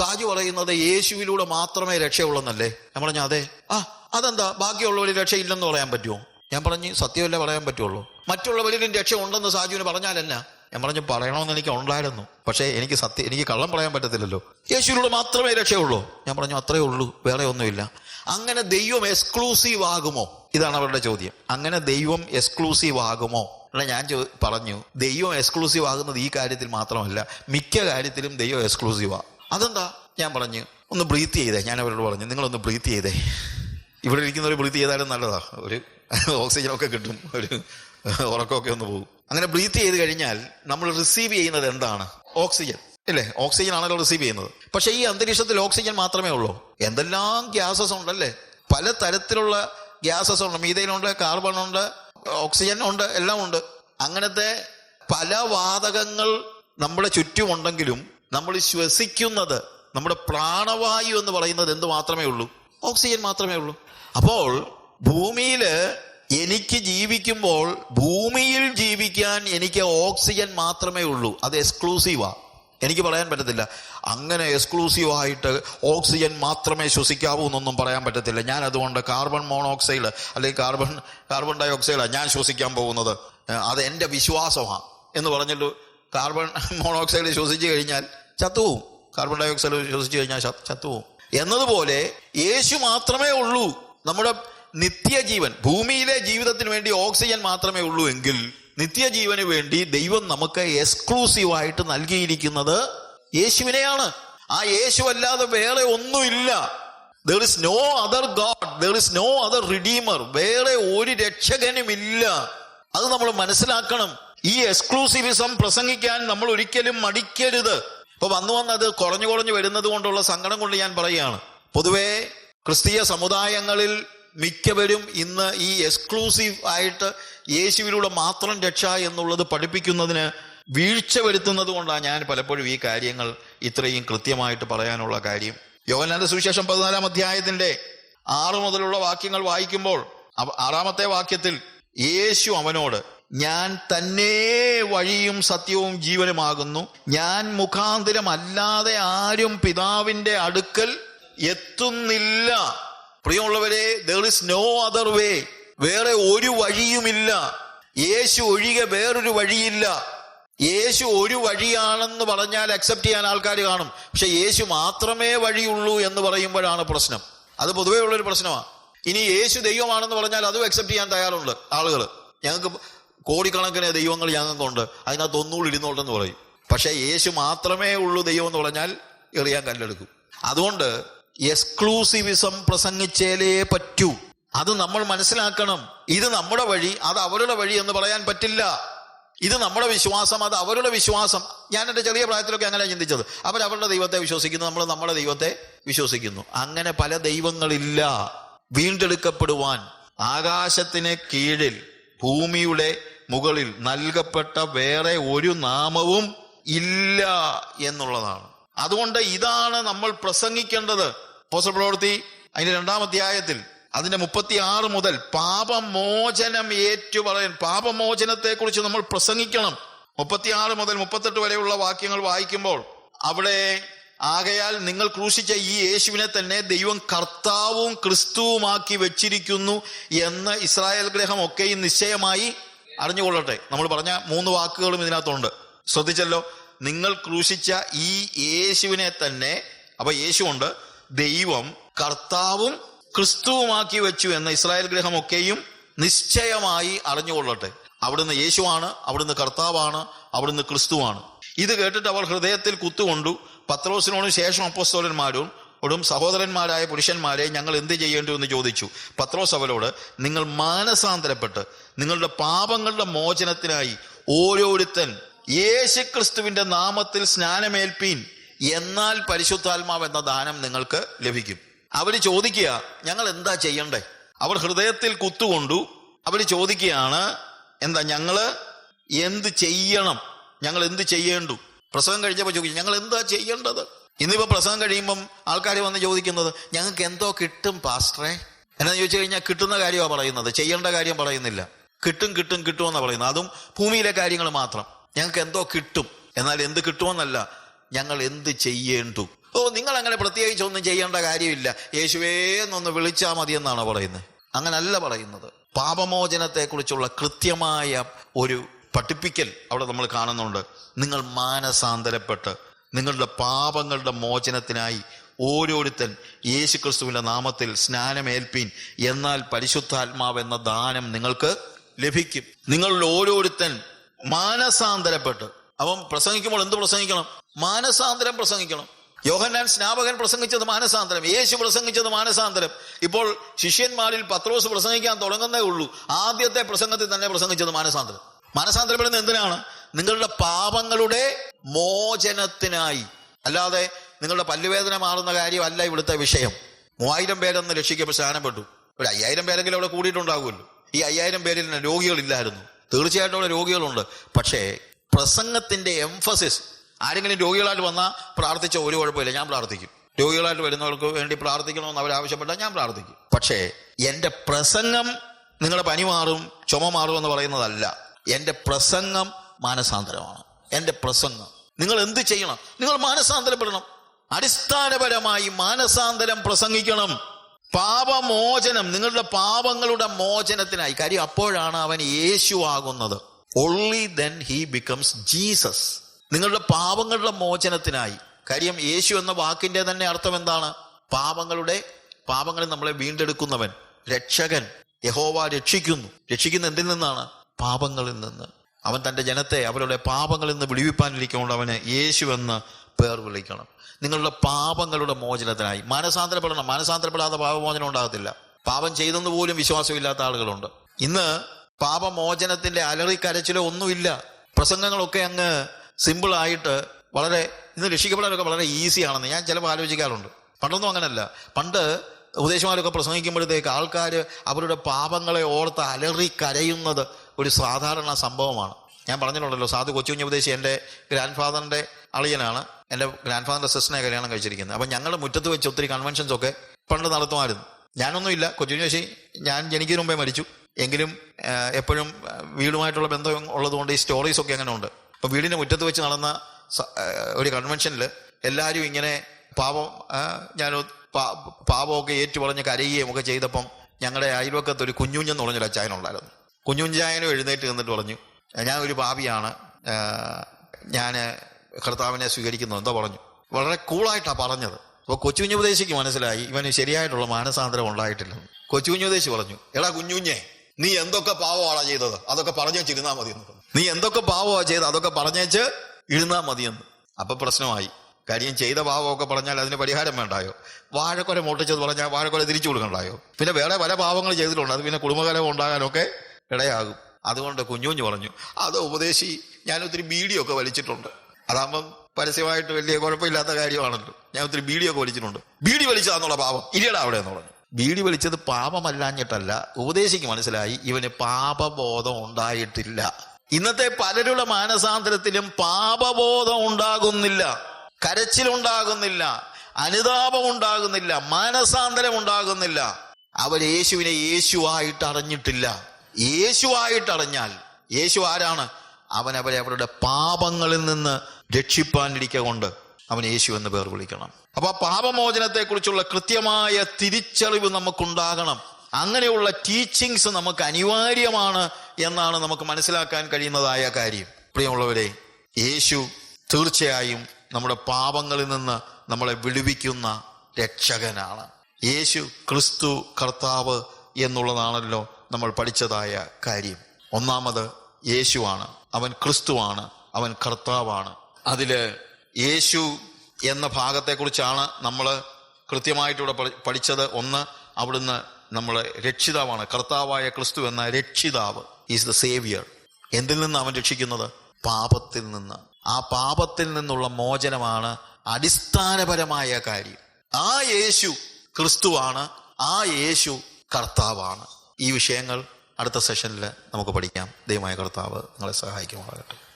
സാജു പറയുന്നത് യേശുവിലൂടെ മാത്രമേ രക്ഷയുള്ളെന്നല്ലേ? ഞാൻ പറഞ്ഞു അതെ. ആ അതെന്താ? ബാക്കിയുള്ളവരിൽ രക്ഷയില്ലെന്ന് പറയാൻ പറ്റുമോ? ഞാൻ പറഞ്ഞു സത്യമല്ലേ പറയാൻ പറ്റുള്ളൂ. മറ്റുള്ളവരിലും രക്ഷ ഉണ്ടെന്ന് സാജുവിന് പറഞ്ഞാലല്ല ഞാൻ പറഞ്ഞു പറയണമെന്ന് എനിക്ക് ഉണ്ടായിരുന്നു. പക്ഷേ എനിക്ക് സത്യം എനിക്ക് കള്ളം പറയാൻ പറ്റത്തില്ലല്ലോ. യേശുവിലൂടെ മാത്രമേ രക്ഷയുള്ളൂ. ഞാൻ പറഞ്ഞു അത്രേ ഉള്ളൂ. വേറെ ഒന്നുമില്ല. അങ്ങനെ ദൈവം എക്സ്ക്ലൂസീവ് ആകുമോ? ഇതാണ് അവരുടെ ചോദ്യം. അങ്ങനെ ദൈവം എക്സ്ക്ലൂസീവ് ആകുമോ? അല്ല ഞാൻ പറഞ്ഞു ദൈവം എക്സ്ക്ലൂസീവ് ആകുന്നത് ഈ കാര്യത്തിൽ മാത്രമല്ല. മിക്ക കാര്യത്തിലും ദൈവം എക്സ്ക്ലൂസീവാ. അതെന്താ? ഞാൻ പറഞ്ഞു ഒന്ന് ബ്രീത്ത് ചെയ്തേ. ഞാൻ അവരോട് പറഞ്ഞു നിങ്ങളൊന്ന് ബ്രീത്ത് ചെയ്തേ. ഇവിടെ ഇരിക്കുന്നവർ ബ്രീത്ത് ചെയ്താലും നല്ലതാ. ഒരു ഓക്സിജൻ ഒക്കെ കിട്ടും ഒരു ഉറക്കമൊക്കെ ഒന്ന് പോകും. അങ്ങനെ ബ്രീത്ത് ചെയ്ത് കഴിഞ്ഞാൽ നമ്മൾ റിസീവ് ചെയ്യുന്നത് എന്താണ്? ഓക്സിജൻ. അല്ലേ ഓക്സിജൻ ആണല്ലോ റിസീവ് ചെയ്യുന്നത്. പക്ഷേ ഈ അന്തരീക്ഷത്തിൽ ഓക്സിജൻ മാത്രമേ ഉള്ളൂ. എന്തെല്ലാം ഗ്യാസസ് ഉണ്ടല്ലേ? പല തരത്തിലുള്ള ഗ്യാസസ് ഉണ്ട്. മീതയിലുണ്ട് കാർബൺ ഉണ്ട് ഓക്സിജൻ ഉണ്ട് എല്ലാം ഉണ്ട്. അങ്ങനത്തെ പല വാതകങ്ങൾ നമ്മുടെ ചുറ്റുമുണ്ടെങ്കിലും നമ്മൾ ശ്വസിക്കുന്നത് നമ്മുടെ പ്രാണവായു എന്ന് പറയുന്നത് എന്ത് മാത്രമേ ഉള്ളൂ? ഓക്സിജൻ മാത്രമേ ഉള്ളൂ. അപ്പോൾ ഭൂമിയിൽ എനിക്ക് ജീവിക്കുമ്പോൾ ഭൂമിയിൽ ജീവിക്കാൻ എനിക്ക് ഓക്സിജൻ മാത്രമേ ഉള്ളൂ. അത് എക്സ്ക്ലൂസീവാ എനിക്ക് പറയാൻ പറ്റത്തില്ല. അങ്ങനെ എക്സ്ക്ലൂസീവ് ആയിട്ട് ഓക്സിജൻ മാത്രമേ ശ്വസിക്കാവൂ എന്നൊന്നും പറയാൻ പറ്റത്തില്ല. ഞാൻ അതുകൊണ്ട് കാർബൺ മോണോക്സൈഡ് അല്ലെങ്കിൽ കാർബൺ കാർബൺ ഡൈ ഓക്സൈഡാണ് ഞാൻ ശ്വസിക്കാൻ പോകുന്നത്. അത് എന്റെ വിശ്വാസമാണ്. എന്ന് പറഞ്ഞിട്ട് കാർബൺ മോണോക്സൈഡ് ശ്വസിച്ചു കഴിഞ്ഞാൽ ചത്തുപോകും കാർബൺ ഡയോക്സൈഡ് ശ്വസിച്ചു കഴിഞ്ഞാൽ ചത്തു ചത്തുപോകും എന്നതുപോലെ യേശു മാത്രമേ ഉള്ളൂ. നമ്മുടെ നിത്യജീവൻ ഭൂമിയിലെ ജീവിതത്തിന് വേണ്ടി ഓക്സിജൻ മാത്രമേ ഉള്ളൂ എങ്കിൽ നിത്യജീവന് വേണ്ടി ദൈവം നമുക്ക് എക്സ്ക്ലൂസീവായിട്ട് നൽകിയിരിക്കുന്നത് യേശുവിനെയാണ്. ആ യേശു അല്ലാതെ വേറെ ഒന്നുമില്ല. There is no other god there is no other redeemer വേറെ ഒരു രക്ഷകനുമില്ല. അത് നമ്മൾ മനസ്സിലാക്കണം. ഈ എക്സ്ക്ലൂസിവിസം പ്രസംഗിക്കാൻ നമ്മൾ ഒരിക്കലും മടിക്കരുത്. ഇപ്പൊ വന്നു വന്നത് കുറഞ്ഞു കുറഞ്ഞു വരുന്നത് കൊണ്ടുള്ള സങ്കടം കൊണ്ട് ഞാൻ പറയുകയാണ്. പൊതുവേ ക്രിസ്തീയ സമുദായങ്ങളിൽ മിക്കവരും ഇന്ന് ഈ എക്സ്ക്ലൂസീവ് ആയിട്ട് യേശുവിലൂടെ മാത്രം രക്ഷ എന്നുള്ളത് പഠിപ്പിക്കുന്നതിന് വീഴ്ച വരുത്തുന്നത് കൊണ്ടാണ് ഞാൻ പലപ്പോഴും ഈ കാര്യങ്ങൾ ഇത്രയും കൃത്യമായിട്ട് പറയാനുള്ള കാര്യം. യോഹന്നാന്റെ സുവിശേഷം പതിനാലാം അധ്യായത്തിന്റെ ആറ് മുതലുള്ള വാക്യങ്ങൾ വായിക്കുമ്പോൾ ആറാമത്തെ വാക്യത്തിൽ യേശു അവനോട് ഞാൻ തന്നെ വഴിയും സത്യവും ജീവനുമാകുന്നു. ഞാൻ മുഖാന്തരം അല്ലാതെ ആരും പിതാവിന്റെ അടുക്കൽ എത്തുന്നില്ല. പ്രിയമുള്ളവരെ there is no other way വേറെ ഒരു വഴിയുമില്ല. യേശു ഒഴികെ വേറൊരു വഴിയില്ല. യേശു ഒരു വഴിയാണെന്ന് പറഞ്ഞാൽ അക്സെപ്റ്റ് ചെയ്യാൻ ആൾക്കാർ കാണും. പക്ഷെ യേശു മാത്രമേ വഴിയുള്ളൂ എന്ന് പറയുമ്പോഴാണ് പ്രശ്നം. അത് പൊതുവേ ഉള്ളൊരു പ്രശ്നമാണ് ഇനി യേശു ദൈവമാണെന്ന് പറഞ്ഞാൽ അതും അക്സെപ്റ്റ് ചെയ്യാൻ തയ്യാറുണ്ട് ആളുകൾ ഞങ്ങൾക്ക് കോടിക്കണക്കിന് ദൈവങ്ങൾ ഞങ്ങൾക്കുണ്ട്. അതിനകത്ത് ഒന്നുകൂടി ഇരുന്നോട്ടെന്ന് പറയും. പക്ഷേ യേശു മാത്രമേ ഉള്ളൂ ദൈവം എന്ന് പറഞ്ഞാൽ എറിയാൻ കല്ലെടുക്കും. അതുകൊണ്ട് എക്സ്ക്ലൂസിവിസം പ്രസംഗിച്ചേലേ പറ്റൂ. അത് നമ്മൾ മനസ്സിലാക്കണം. ഇത് നമ്മുടെ വഴി അത് അവരുടെ വഴി എന്ന് പറയാൻ പറ്റില്ല. ഇത് നമ്മുടെ വിശ്വാസം അത് അവരുടെ വിശ്വാസം. ഞാൻ എന്റെ ചെറിയ പ്രായത്തിലൊക്കെ അങ്ങനെ ചിന്തിച്ചത്. അവരുടെ ദൈവത്തെ വിശ്വസിക്കുന്നു നമ്മൾ നമ്മുടെ ദൈവത്തെ വിശ്വസിക്കുന്നു. അങ്ങനെ പല ദൈവങ്ങളില്ല. വീണ്ടെടുക്കപ്പെടുവാൻ ആകാശത്തിന് കീഴിൽ ഭൂമിയുടെ മുകളിൽ നൽകപ്പെട്ട വേറെ ഒരു നാമവും ഇല്ല എന്നുള്ളതാണ്. അതുകൊണ്ട് ഇതാണ് നമ്മൾ പ്രസംഗിക്കേണ്ടത്. പോസ്റ്റർ പ്രവർത്തി അതിന്റെ രണ്ടാം അധ്യായത്തിൽ അതിന്റെ മുപ്പത്തി ആറ് മുതൽ പാപമോചനം ഏറ്റു പറയാൻ പാപമോചനത്തെ കുറിച്ച് നമ്മൾ പ്രസംഗിക്കണം. മുപ്പത്തിയാറ് മുതൽ മുപ്പത്തെട്ട് വരെയുള്ള വാക്യങ്ങൾ വായിക്കുമ്പോൾ അവിടെ ആകയാൽ നിങ്ങൾ ക്രൂശിച്ച ഈ യേശുവിനെ തന്നെ ദൈവം കർത്താവും ക്രിസ്തുവുമാക്കി വെച്ചിരിക്കുന്നു എന്ന് ഇസ്രായേൽ ഗ്രഹം ഒക്കെയും നിശ്ചയമായി അറിഞ്ഞുകൊള്ളട്ടെ. നമ്മൾ പറഞ്ഞ മൂന്ന് വാക്കുകളും ഇതിനകത്തുണ്ട്. ശ്രദ്ധിച്ചല്ലോ നിങ്ങൾ ക്രൂശിച്ച ഈ യേശുവിനെ തന്നെ അപ്പൊ യേശുണ്ട് ദൈവം കർത്താവും ക്രിസ്തുവുമാക്കി വെച്ചു എന്ന ഇസ്രായേൽ ഗ്രഹം ഒക്കെയും നിശ്ചയമായി അറിഞ്ഞുകൊള്ളട്ടെ. അവിടുന്ന് യേശുവാണ് അവിടുന്ന് കർത്താവാണ് അവിടുന്ന് ക്രിസ്തുവാണ്. ഇത് കേട്ടിട്ട് അവർ ഹൃദയത്തിൽ കുത്തുകൊണ്ടു പത്രോസിനോടും ശേഷം അപ്പോസ്തോലന്മാരും ഒടും സഹോദരന്മാരായ പുരുഷന്മാരെ ഞങ്ങൾ എന്ത് ചെയ്യേണ്ടു എന്ന് ചോദിച്ചു. പത്രോസ് അവരോട് നിങ്ങൾ മാനസാന്തരപ്പെട്ട് നിങ്ങളുടെ പാപങ്ങളുടെ മോചനത്തിനായി ഓരോരുത്തൻ യേശുക്രിസ്തുവിന്റെ നാമത്തിൽ സ്നാനമേൽപ്പീൻ എന്നാൽ പരിശുദ്ധാത്മാവ് എന്ന ദാനം നിങ്ങൾക്ക് ലഭിക്കും. അവർ ചോദിക്കുക ഞങ്ങൾ എന്താ ചെയ്യണ്ടേ? അവർ ഹൃദയത്തിൽ കുത്തുകൊണ്ടു. അവർ ചോദിക്കുകയാണ് എന്താ ഞങ്ങൾ എന്ത് ചെയ്യണം? ഞങ്ങൾ എന്ത് ചെയ്യേണ്ടു? പ്രസവം കഴിഞ്ഞപ്പോൾ ചോദിച്ചു ഞങ്ങൾ എന്താ ചെയ്യേണ്ടത്? ഇന്നിപ്പോ പ്രസവം കഴിയുമ്പം ആൾക്കാർ വന്ന് ചോദിക്കുന്നത് ഞങ്ങൾക്ക് എന്തോ കിട്ടും പാസ്റ്ററെ? എന്നാന്ന് ചോദിച്ചു കഴിഞ്ഞാൽ കിട്ടുന്ന കാര്യമാണ് പറയുന്നത് ചെയ്യേണ്ട കാര്യം പറയുന്നില്ല. കിട്ടും കിട്ടും കിട്ടുമെന്നാണ് പറയുന്നത്. അതും ഭൂമിയിലെ കാര്യങ്ങൾ മാത്രം. ഞങ്ങൾക്ക് എന്തോ കിട്ടും എന്നാൽ എന്ത് കിട്ടുമെന്നല്ല ഞങ്ങൾ എന്ത് ചെയ്യേണ്ടു? ഓ നിങ്ങൾ അങ്ങനെ പ്രത്യേകിച്ച് ഒന്നും ചെയ്യേണ്ട കാര്യമില്ല. യേശുവേ എന്നൊന്ന് വിളിച്ചാൽ മതി എന്നാണ് പറയുന്നത്? അങ്ങനല്ല പറയുന്നത്. പാപമോചനത്തെക്കുറിച്ചുള്ള കൃത്യമായ ഒരു പഠിപ്പിക്കൽ അവിടെ നമ്മൾ കാണുന്നുണ്ട്. നിങ്ങൾ മാനസാന്തരപ്പെട്ട് നിങ്ങളുടെ പാപങ്ങളുടെ മോചനത്തിനായി ഓരോരുത്തൻ യേശു ക്രിസ്തുവിന്റെ നാമത്തിൽ സ്നാനമേൽപ്പീൻ. എന്നാൽ പരിശുദ്ധാത്മാവ് എന്ന ദാനം നിങ്ങൾക്ക് ലഭിക്കും. നിങ്ങളിൽ ഓരോരുത്തൻ മാനസാന്തരപ്പെട്ട്. അവൻ പ്രസംഗിക്കുമ്പോൾ എന്ത് പ്രസംഗിക്കണം? മാനസാന്തരം പ്രസംഗിക്കണം. യോഹന്നാൻ സ്നാപകൻ പ്രസംഗിച്ചത് മാനസാന്തരം യേശു പ്രസംഗിച്ചത് മാനസാന്തരം. ഇപ്പോൾ ശിഷ്യന്മാരിൽ പത്രോസ് പ്രസംഗിക്കാൻ തുടങ്ങുന്നേ ഉള്ളൂ. ആദ്യത്തെ പ്രസംഗത്തിൽ തന്നെ പ്രസംഗിച്ചത് മാനസാന്തരം. മാനസാന്തരപ്പെടുന്നത് എന്തിനാണ്? നിങ്ങളുടെ പാപങ്ങളുടെ മോചനത്തിനായി. അല്ലാതെ നിങ്ങളുടെ പല്ലുവേദന മാറുന്ന കാര്യമല്ല ഇവിടുത്തെ വിഷയം. മൂവായിരം പേരൊന്ന് രക്ഷിക്കപ്പോൾ സ്നാനപ്പെട്ടു. ഒരു അയ്യായിരം പേരെങ്കിലും അവിടെ കൂടിയിട്ടുണ്ടാകുമല്ലോ ഈ അയ്യായിരം പേരിൽ രോഗികളില്ലായിരുന്നു. തീർച്ചയായിട്ടും അവിടെ രോഗികളുണ്ട്. പക്ഷേ പ്രസംഗത്തിന്റെ എംഫസിസ് ആരെങ്കിലും രോഗികളായിട്ട് വന്നാൽ പ്രാർത്ഥിച്ച ഒരു കുഴപ്പമില്ല ഞാൻ പ്രാർത്ഥിക്കും. രോഗികളായിട്ട് വരുന്നവർക്ക് വേണ്ടി പ്രാർത്ഥിക്കണമെന്ന് അവർ ആവശ്യപ്പെട്ടാൽ ഞാൻ പ്രാർത്ഥിക്കും. പക്ഷേ എന്റെ പ്രസംഗം നിങ്ങളുടെ പനി മാറും ചുമ മാറും എന്ന് പറയുന്നതല്ല. എന്റെ പ്രസംഗം മാനസാന്തരമാണ്. എന്റെ പ്രസംഗം. നിങ്ങൾ എന്ത് ചെയ്യണം? നിങ്ങൾ മാനസാന്തരപ്പെടണം. അടിസ്ഥാനപരമായി മാനസാന്തരം പ്രസംഗിക്കണം. പാപമോചനം നിങ്ങളുടെ പാപങ്ങളുടെ മോചനത്തിനായി. കാര്യം അപ്പോഴാണ് അവൻ യേശു ആകുന്നത്. Only then he becomes Jesus നിങ്ങളുടെ പാപങ്ങളുടെ മോചനത്തിനായി. കാര്യം യേശു എന്ന വാക്കിന്റെ തന്നെ അർത്ഥം എന്താണ്? പാപങ്ങളുടെ പാപങ്ങളെ നമ്മളെ വീണ്ടെടുക്കുന്നവൻ രക്ഷകൻ. യഹോവ രക്ഷിക്കുന്നു. രക്ഷിക്കുന്ന എന്തിൽ നിന്നാണ്? പാപങ്ങളിൽ നിന്ന്. അവൻ തന്റെ ജനത്തെ അവരുടെ പാപങ്ങളിൽ നിന്ന് വിടിവിപ്പാനിരിക്കൊണ്ട് അവന് യേശു എന്ന് പേർ വിളിക്കണം. നിങ്ങളുടെ പാപങ്ങളുടെ മോചനത്തിനായി. മാനസാന്തരപ്പെടണം. മാനസാന്തരപ്പെടാതെ പാപമോചനം ഉണ്ടാകത്തില്ല. പാപം ചെയ്തെന്ന് പോലും വിശ്വാസമില്ലാത്ത ആളുകളുണ്ട്. ഇന്ന് പാപമോചനത്തിന്റെ അലറി കരച്ചിലോ ഒന്നുമില്ല. പ്രസംഗങ്ങളൊക്കെ അങ്ങ് സിമ്പിൾ ആയിട്ട് വളരെ ഇന്ന് രക്ഷിക്കപ്പെടാനൊക്കെ വളരെ ഈസിയാണെന്ന് ഞാൻ ചിലപ്പോൾ ആലോചിക്കാറുണ്ട്. പണ്ടൊന്നും അങ്ങനല്ല. പണ്ട് ഉപദേശമാരൊക്കെ പ്രസംഗിക്കുമ്പോഴത്തേക്ക് ആൾക്കാർ അവരുടെ പാപങ്ങളെ ഓർത്ത് അലറി കരയുന്നത് ഒരു സാധാരണ സംഭവമാണ്. ഞാൻ പറഞ്ഞിട്ടുണ്ടല്ലോ സാധു കൊച്ചുകുഞ്ഞ് ഉപദേശി എന്റെ ഗ്രാൻഡ് ഫാദറിന്റെ അളിയനാണ് എന്റെ ഗ്രാൻഡ് ഫാദറിന്റെ സിസ്റ്ററിനെ കല്യാണം കഴിച്ചിരിക്കുന്നത്. അപ്പം ഞങ്ങളുടെ മുറ്റത്ത് വെച്ച് ഒത്തിരി കൺവെൻഷൻസ് ഒക്കെ പണ്ട് നടത്തുമായിരുന്നു. ഞാനൊന്നുമില്ല കൊച്ചുകുഞ്ഞ് ചേച്ചി ഞാൻ ജനിക്കുന്നതിന് മുമ്പേ മരിച്ചു. എങ്കിലും എപ്പോഴും വീടുമായിട്ടുള്ള ബന്ധം ഉള്ളതുകൊണ്ട് ഈ സ്റ്റോറീസ് ഒക്കെ അങ്ങനെ ഉണ്ട്. അപ്പോൾ വീടിന്റെ മുറ്റത്ത് വെച്ച് നടന്ന ഒരു കൺവെൻഷനിൽ എല്ലാവരും ഇങ്ങനെ പാപം ഞാൻ പാപമൊക്കെ ഏറ്റുപറഞ്ഞ് കരയുകയും ഒക്കെ ചെയ്തപ്പം ഞങ്ങളുടെ അയൽവക്കത്ത് ഒരു കുഞ്ഞുഞ്ഞെന്ന് പറഞ്ഞൊരു അച്ചായനുണ്ടായിരുന്നു കുഞ്ഞുഞ്ചായനും എഴുന്നേറ്റ് നിന്നിട്ട് പറഞ്ഞു ഞാൻ ഒരു പാപിയാണ് ഞാൻ കർത്താവിനെ സ്വീകരിക്കുന്നു എന്തോ പറഞ്ഞു. വളരെ കൂളായിട്ടാണ് പറഞ്ഞത്. അപ്പോൾ കൊച്ചുകുഞ്ഞു ഉപദേശിക്ക് മനസ്സിലായി ഇവന് ശരിയായിട്ടുള്ള മാനസാന്തരം ഉണ്ടായിട്ടില്ല. കൊച്ചുകുഞ്ഞു ഉപദേശി പറഞ്ഞു എടാ കുഞ്ഞുഞ്ഞെ നീ എന്തൊക്കെ പാവമാണ് ചെയ്തത്? അതൊക്കെ പറഞ്ഞു ഇരുന്നാ മതി എന്ന് നീ എന്തൊക്കെ പാവമാണ് ചെയ്തത്? അതൊക്കെ പറഞ്ഞേച്ച് ഇരുന്നാ മതിയെന്ന് അപ്പൊ പ്രശ്നമായി. കാര്യം ചെയ്ത പാവമൊക്കെ പറഞ്ഞാൽ അതിന് പരിഹാരം വേണ്ടായോ? വാഴക്കൊല മോട്ടിച്ചത് പറഞ്ഞാൽ വാഴക്കൊല തിരിച്ചു കൊടുക്കണ്ടായോ? പിന്നെ വേറെ പല പാവങ്ങൾ ചെയ്തിട്ടുണ്ട്. അത് പിന്നെ കുടുംബകലം ഉണ്ടാകാനൊക്കെ ഇടയാകും. അതുകൊണ്ട് കുഞ്ഞുഞ്ഞു പറഞ്ഞു അത് ഉപദേശി ഞാൻ ഒത്തിരി ബീഡിയൊക്കെ വലിച്ചിട്ടുണ്ട്. അതാകുമ്പം പരസ്യമായിട്ട് വലിയ കുഴപ്പമില്ലാത്ത കാര്യമാണല്ലോ. ഞാൻ ഒത്തിരി ബീഡിയൊക്കെ വലിച്ചിട്ടുണ്ട്. ബീഡി വലിച്ചതാന്നുള്ള പാപം. ഇരിയടാ അവിടെ എന്ന് പറഞ്ഞു. ബീഡി വലിച്ചത് പാപമല്ലാഞ്ഞിട്ടല്ല ഉപദേശിക്ക് മനസ്സിലായി ഇവന് പാപബോധം ഉണ്ടായിട്ടില്ല. ഇന്നത്തെ പലരുടെ മാനസാന്തരത്തിലും പാപബോധം ഉണ്ടാകുന്നില്ല. കരച്ചിലുണ്ടാകുന്നില്ല. അനുതാപം ഉണ്ടാകുന്നില്ല. മാനസാന്തരം ഉണ്ടാകുന്നില്ല. അവർ യേശുവിനെ യേശുവായിട്ട് അറിഞ്ഞിട്ടില്ല. യേശുവായിട്ട് അറിഞ്ഞാൽ യേശു ആരാണ് അവൻ അവരെ അവരുടെ പാപങ്ങളിൽ നിന്ന് രക്ഷിപ്പാനിരിക്ക കൊണ്ട് അവൻ യേശു എന്ന് പേർ വിളിക്കണം. അപ്പൊ പാപമോചനത്തെക്കുറിച്ചുള്ള പാപമോചനത്തെ കുറിച്ചുള്ള കൃത്യമായ തിരിച്ചറിവ് നമുക്കുണ്ടാകണം. അങ്ങനെയുള്ള ടീച്ചിങ്സ് നമുക്ക് അനിവാര്യമാണ് എന്നാണ് നമുക്ക് മനസ്സിലാക്കാൻ കഴിയുന്നതായ കാര്യം. പ്രിയമുള്ളവരെ യേശു തീർച്ചയായും നമ്മുടെ പാപങ്ങളിൽ നിന്ന് നമ്മളെ വിടുവിക്കുന്ന രക്ഷകനാണ്. യേശു ക്രിസ്തു കർത്താവ് എന്നുള്ളതാണല്ലോ നമ്മൾ പഠിച്ചതായ കാര്യം. ഒന്നാമത് യേശുവാണ്. അവൻ ക്രിസ്തുവാണ്. അവൻ കർത്താവാണ്. അതിൽ യേശു എന്ന ഭാഗത്തെക്കുറിച്ചാണ് നമ്മൾ കൃത്യമായിട്ടിവിടെ പഠി- പഠിച്ചത്. ഒന്ന് അവിടുന്ന് നമ്മൾ രക്ഷിതാവാണ്. കർത്താവായ ക്രിസ്തു എന്ന രക്ഷിതാവ്. ഈസ് ദ സേവിയർ എന്തിൽ നിന്ന് അവൻ രക്ഷിക്കുന്നത്? പാപത്തിൽ നിന്ന്. ആ പാപത്തിൽ നിന്നുള്ള മോചനമാണ് അടിസ്ഥാനപരമായ കാര്യം. ആ യേശു ക്രിസ്തുവാണ്. ആ യേശു കർത്താവാണ്. ഈ വിഷയങ്ങൾ അടുത്ത സെഷനിൽ നമുക്ക് പഠിക്കാം. ദൈവമായ കർത്താവ് നിങ്ങളെ സഹായിക്കുമാറാകട്ടെ.